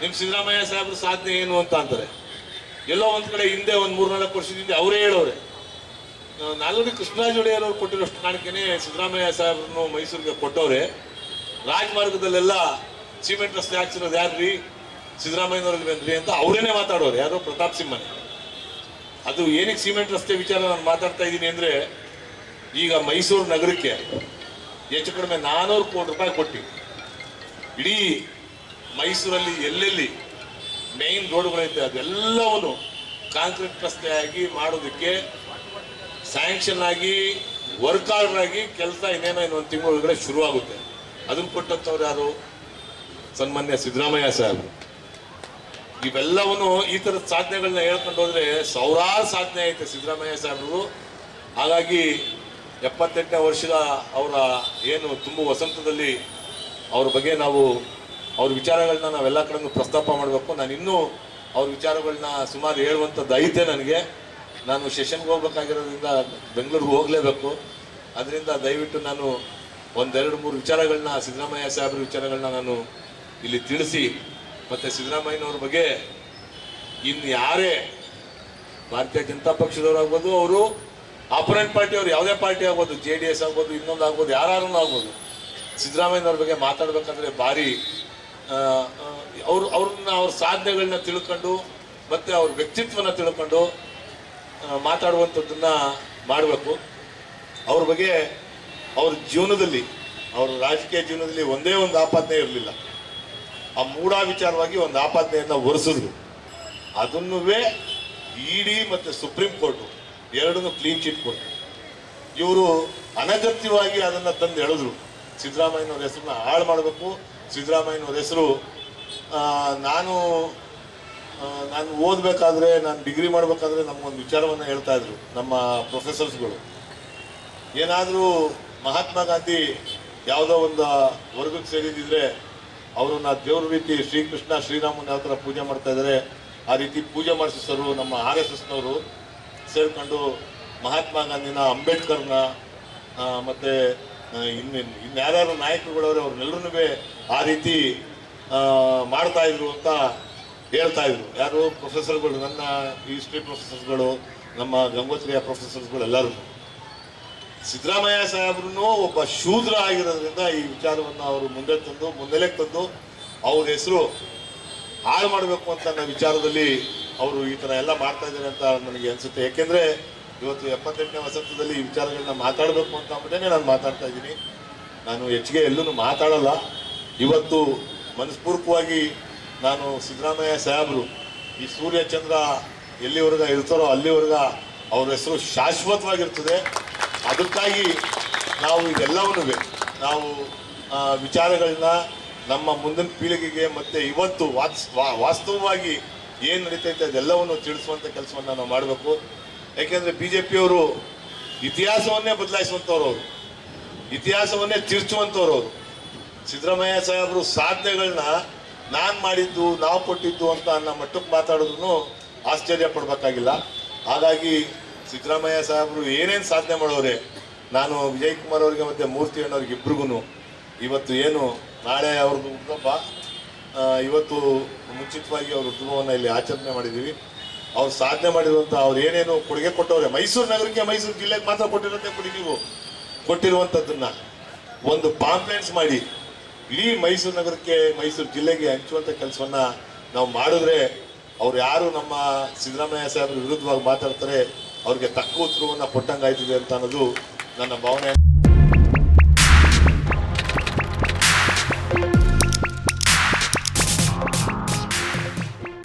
ನಿಮ್ ಸಿದ್ದರಾಮಯ್ಯ ಸಾಹೇಬ್ರ ಸಾಧನೆ ಏನು ಅಂತ ಅಂತಾರೆ ಎಲ್ಲೋ ಒಂದ್ ಕಡೆ ಹಿಂದೆ ಒಂದ್ ಮೂರ್ನಾಲ್ಕು ವರ್ಷದಿಂದ ಅವರೇ ಹೇಳೋರೆ. ನಾಲ್ವಡಿ ಕೃಷ್ಣರಾಜ ಒಡೆಯರ್ ಕೊಟ್ಟಿರೋಷ್ಟು ಕಾಣಿಕೆನೆ ಸಿದ್ದರಾಮಯ್ಯ ಸಾಹೇಬ್ರನ್ನು ಮೈಸೂರಿಗೆ ಕೊಟ್ಟವ್ರೆ. ರಾಜಮಾರ್ಗದಲ್ಲೆಲ್ಲ ಸಿಮೆಂಟ್ ರಸ್ತೆ ಹಾಕ್ಸಿರೋದು ಯಾರ್ರಿ? ಸಿದ್ದರಾಮಯ್ಯನವ್ರಲ್ಲಿ ಬಂದ್ರಿ ಅಂತ ಅವರೇನೆ ಮಾತಾಡೋರು, ಯಾರೋ ಪ್ರತಾಪ್ ಸಿಂಹನೇ. ಅದು ಏನಕ್ಕೆ ಸಿಮೆಂಟ್ ರಸ್ತೆ ವಿಚಾರ ನಾನು ಮಾತಾಡ್ತಾ ಇದ್ದೀನಿ ಅಂದರೆ, ಈಗ ಮೈಸೂರು ನಗರಕ್ಕೆ ಹೆಚ್ಚು ಕಡಿಮೆ ನಾನ್ನೂರು ಕೋಟಿ ರೂಪಾಯಿ ಕೊಟ್ಟು. ಇಡೀ ಮೈಸೂರಲ್ಲಿ ಎಲ್ಲೆಲ್ಲಿ ಮೇನ್ ರೋಡ್ಗಳೈತೆ, ಅದೆಲ್ಲವನ್ನು ಕಾಂಕ್ರೀಟ್ ರಸ್ತೆ ಆಗಿ ಮಾಡೋದಕ್ಕೆ ಸ್ಯಾಂಕ್ಷನ್ ಆಗಿ ವರ್ಕ್ ಆರ್ಡರ್ ಆಗಿ ಕೆಲಸ ಇನ್ನೇನೋ ಇನ್ನೊಂದು ತಿಂಗಳ ಒಳಗಡೆ ಶುರುವಾಗುತ್ತೆ. ಅದನ್ನು ಕೊಟ್ಟಂಥವ್ರು ಯಾರು? ಸನ್ಮಾನ್ಯ ಸಿದ್ದರಾಮಯ್ಯ ಸಾಹೇಬರು. ಇವೆಲ್ಲವನ್ನು ಈ ಥರದ ಸಾಧನೆಗಳನ್ನ ಹೇಳ್ಕೊಂಡು ಹೋದರೆ ಸಾವಿರಾರು ಸಾಧನೆ ಐತೆ ಸಿದ್ದರಾಮಯ್ಯ ಸಾಹೇಬರು ಹಾಗಾಗಿ ಎಪ್ಪತ್ತೆಂಟನೇ ವರ್ಷದ ಅವರ ಏನು ತುಂಬ ವಸಂತದಲ್ಲಿ ಅವ್ರ ಬಗ್ಗೆ ನಾವು ಅವ್ರ ವಿಚಾರಗಳನ್ನ ನಾವೆಲ್ಲ ಕಡೆನೂ ಪ್ರಸ್ತಾಪ ಮಾಡಬೇಕು. ನಾನು ಇನ್ನೂ ಅವ್ರ ವಿಚಾರಗಳನ್ನ ಸುಮಾರು ಹೇಳುವಂಥದ್ದು ಐತೆ ನನಗೆ. ನಾನು ಸೆಷನ್ಗೆ ಹೋಗ್ಬೇಕಾಗಿರೋದ್ರಿಂದ ಬೆಂಗಳೂರಿಗೆ ಹೋಗಲೇಬೇಕು. ಅದರಿಂದ ದಯವಿಟ್ಟು ನಾನು ಒಂದೆರಡು ಮೂರು ವಿಚಾರಗಳನ್ನ ಸಿದ್ದರಾಮಯ್ಯ ಸಾಹೇಬ್ರ ವಿಚಾರಗಳನ್ನ ನಾನು ಇಲ್ಲಿ ತಿಳಿಸಿ, ಮತ್ತು ಸಿದ್ದರಾಮಯ್ಯನವ್ರ ಬಗ್ಗೆ ಇನ್ನು ಯಾರೇ ಭಾರತೀಯ ಜನತಾ ಪಕ್ಷದವ್ರಾಗ್ಬೋದು ಅವರು ಆಪೋನೆಂಟ್ ಪಾರ್ಟಿ ಅವ್ರು ಯಾವುದೇ ಪಾರ್ಟಿ ಆಗ್ಬೋದು, ಜೆ ಡಿ ಎಸ್ ಆಗ್ಬೋದು, ಇನ್ನೊಂದು ಆಗ್ಬೋದು ಯಾರು ಆಗ್ಬೋದು. ಸಿದ್ದರಾಮಯ್ಯನವ್ರ ಬಗ್ಗೆ ಮಾತಾಡ್ಬೇಕಂದ್ರೆ ಭಾರಿ ಅವರು, ಅವ್ರನ್ನ, ಅವ್ರ ಸಾಧನೆಗಳನ್ನ ತಿಳ್ಕೊಂಡು, ಮತ್ತೆ ಅವ್ರ ವ್ಯಕ್ತಿತ್ವನ ತಿಳ್ಕೊಂಡು ಮಾತಾಡುವಂಥದ್ದನ್ನು ಮಾಡಬೇಕು. ಅವ್ರ ಬಗ್ಗೆ ಅವ್ರ ಜೀವನದಲ್ಲಿ, ಅವ್ರ ರಾಜಕೀಯ ಜೀವನದಲ್ಲಿ ಒಂದೇ ಒಂದು ಆಪಾದನೆ ಇರಲಿಲ್ಲ. ಆ ಮೂಢ ವಿಚಾರವಾಗಿ ಒಂದು ಆಪಾದನೆಯನ್ನು ಒರೆಸಿದ್ರು. ಅದನ್ನೂ ಇಡಿ ಮತ್ತು ಸುಪ್ರೀಂ ಕೋರ್ಟು ಎರಡನ್ನೂ ಕ್ಲೀನ್ ಚಿಟ್ ಕೊಟ್ಟರು ಇವರು ಅನಗತ್ಯವಾಗಿ ಅದನ್ನು ತಂದು ಎಳೆದ್ರು. ಸಿದ್ದರಾಮಯ್ಯನವ್ರ ಹೆಸರನ್ನ ಹಾಳು ಮಾಡಬೇಕು. ಸಿದ್ದರಾಮಯ್ಯನವ್ರ ಹೆಸರು ನಾನು ನಾನು ಓದಬೇಕಾದ್ರೆ, ನಾನು ಡಿಗ್ರಿ ಮಾಡಬೇಕಾದ್ರೆ ನಮಗೊಂದು ವಿಚಾರವನ್ನು ಹೇಳ್ತಾ ಇದ್ರು, ನಮ್ಮ ಪ್ರೊಫೆಸರ್ಸ್ಗಳು. ಏನಾದರೂ ಮಹಾತ್ಮ ಗಾಂಧಿ ಯಾವುದೋ ಒಂದು ವರ್ಗಕ್ಕೆ ಸೇರಿದಿದ್ರೆ ನಾ ದೇವ್ರ ರೀತಿ ಶ್ರೀಕೃಷ್ಣ ಶ್ರೀರಾಮನ ಯಾವ ಥರ ಪೂಜೆ ಮಾಡ್ತಾ ಇದ್ದಾರೆ ಆ ರೀತಿ ಪೂಜೆ ಮಾಡಿಸಿಸರು ನಮ್ಮ ಆರ್ ಎಸ್ ಎಸ್ನವರು, ಸೇರಿಕೊಂಡು ಮಹಾತ್ಮ ಗಾಂಧಿನ ಅಂಬೇಡ್ಕರ್ನ ಮತ್ತು ಇನ್ನು ಇನ್ನು ಯಾರ್ಯಾರು ನಾಯಕರುಗಳವ್ರೆ ಅವ್ರನ್ನೆಲ್ಲರೂ ಆ ರೀತಿ ಮಾಡ್ತಾ ಇದ್ರು ಅಂತ ಹೇಳ್ತಾ ಇದ್ರು. ಯಾರು ಪ್ರೊಫೆಸರ್ಗಳು, ನನ್ನ ಹಿಸ್ಟ್ರಿ ಪ್ರೊಫೆಸರ್ಗಳು, ನಮ್ಮ ಗಂಗೋತ್ರಿಯ ಪ್ರೊಫೆಸರ್ಸ್ಗಳು ಎಲ್ಲರೂ ಸಿದ್ದರಾಮಯ್ಯ ಸಾಹೇಬ್ರೂ ಒಬ್ಬ ಶೂದ್ರ ಆಗಿರೋದ್ರಿಂದ ಈ ವಿಚಾರವನ್ನು ಅವರು ಮುಂದೆ ತಂದು, ಮುನ್ನೆಲೆಗೆ ತಂದು, ಅವ್ರ ಹೆಸರು ಹಾಳು ಮಾಡಬೇಕು ಅಂತ ನನ್ನ ವಿಚಾರದಲ್ಲಿ ಅವರು ಈ ಥರ ಎಲ್ಲ ಮಾಡ್ತಾ ಇದ್ದಾರೆ ಅಂತ ನನಗೆ ಅನಿಸುತ್ತೆ. ಯಾಕೆಂದರೆ ಇವತ್ತು ಎಪ್ಪತ್ತೆಂಟನೇ ವಸಂತದಲ್ಲಿ ಈ ವಿಚಾರಗಳನ್ನ ಮಾತಾಡಬೇಕು ಅಂತ ಅಂದ್ಬಿಟ್ಟೇ ನಾನು ಮಾತಾಡ್ತಾ ಇದ್ದೀನಿ. ನಾನು ಹೆಚ್ಚಿಗೆ ಎಲ್ಲೂ ಮಾತಾಡಲ್ಲ. ಇವತ್ತು ಮನಸ್ಪೂರ್ವಕವಾಗಿ ನಾನು ಸಿದ್ದರಾಮಯ್ಯ ಸಾಹೇಬರು ಈ ಸೂರ್ಯ ಚಂದ್ರ ಎಲ್ಲಿವರೆಗ ಇರ್ತಾರೋ ಅಲ್ಲಿವರೆಗ ಅವ್ರ ಹೆಸರು ಶಾಶ್ವತವಾಗಿರ್ತದೆ. ಅದಕ್ಕಾಗಿ ನಾವು ಇದೆಲ್ಲವನ್ನೂ ನಾವು ವಿಚಾರಗಳನ್ನ ನಮ್ಮ ಮುಂದಿನ ಪೀಳಿಗೆಗೆ ಮತ್ತೆ ಇವತ್ತು ವಾಸ್ತವವಾಗಿ ಏನು ನಡೀತೈತೆ ಅದೆಲ್ಲವನ್ನು ತಿಳಿಸುವಂಥ ಕೆಲಸವನ್ನು ನಾವು ಮಾಡಬೇಕು. ಯಾಕೆಂದರೆ ಬಿ ಜೆ ಪಿಯವರು ಇತಿಹಾಸವನ್ನೇ ಬದಲಾಯಿಸುವಂಥವ್ರು ಇತಿಹಾಸವನ್ನೇ ತಿರ್ಚುವಂಥವ್ರು ಅವರು. ಸಿದ್ದರಾಮಯ್ಯ ಸಾಹೇಬರು ಸಾಧನೆಗಳನ್ನ ನಾನು ಮಾಡಿದ್ದು, ನಾವು ಕೊಟ್ಟಿದ್ದು ಅಂತ ಅನ್ನೋ ಮಟ್ಟಕ್ಕೆ ಮಾತಾಡೋದನ್ನು ಆಶ್ಚರ್ಯ ಪಡಬೇಕಾಗಿಲ್ಲ. ಹಾಗಾಗಿ ಸಿದ್ದರಾಮಯ್ಯ ಸಾಹೇಬರು ಏನೇನು ಸಾಧನೆ ಮಾಡೋರೆ, ನಾನು ವಿಜಯ್ ಕುಮಾರ್ ಅವರಿಗೆ ಮತ್ತು ಮೂರ್ತಿ ಅಣ್ಣವ್ರಿಗೆ ಇಬ್ರಿಗೂ ಇವತ್ತು ಏನು, ನಾಳೆ ಅವ್ರದ್ದು ಹುಟ್ಟುಹಬ್ಬ ಇವತ್ತು ಮುಂಚಿತವಾಗಿ ಅವ್ರ ಉದ್ಭವವನ್ನು ಇಲ್ಲಿ ಆಚರಣೆ ಮಾಡಿದ್ದೀವಿ ಅವ್ರು ಸಾಧನೆ ಮಾಡಿರುವಂಥ ಅವ್ರು ಏನೇನು ಕೊಡುಗೆ ಕೊಟ್ಟವ್ರೆ. ಮೈಸೂರು ನಗರಕ್ಕೆ ಮೈಸೂರು ಜಿಲ್ಲೆಗೆ ಮಾತ್ರ ಕೊಟ್ಟಿರೋದೇ ಕೊಡಿ ನೀವು. ಕೊಟ್ಟಿರುವಂಥದ್ದನ್ನ ಒಂದು ಪಾಂಪ್ಲೆಟ್ಸ್ ಮಾಡಿ. ಇಡೀ ಮೈಸೂರು ನಗರಕ್ಕೆ, ಮೈಸೂರು ಜಿಲ್ಲೆಗೆ ಹಂಚುವಂಥ ಕೆಲಸವನ್ನ ನಾವು ಮಾಡಿದ್ರೆ ಅವ್ರು ಯಾರು ನಮ್ಮ ಸಿದ್ದರಾಮಯ್ಯ ಸಾಹೇಬ್ರ ವಿರುದ್ಧವಾಗಿ ಮಾತಾಡ್ತಾರೆ, ಅವ್ರಿಗೆ ತಕ್ಕ ಉತ್ತರವನ್ನು ಕೊಟ್ಟಂಗಾಯ್ತಿದೆ ಅಂತ ಅನ್ನೋದು ನನ್ನ ಭಾವನೆ.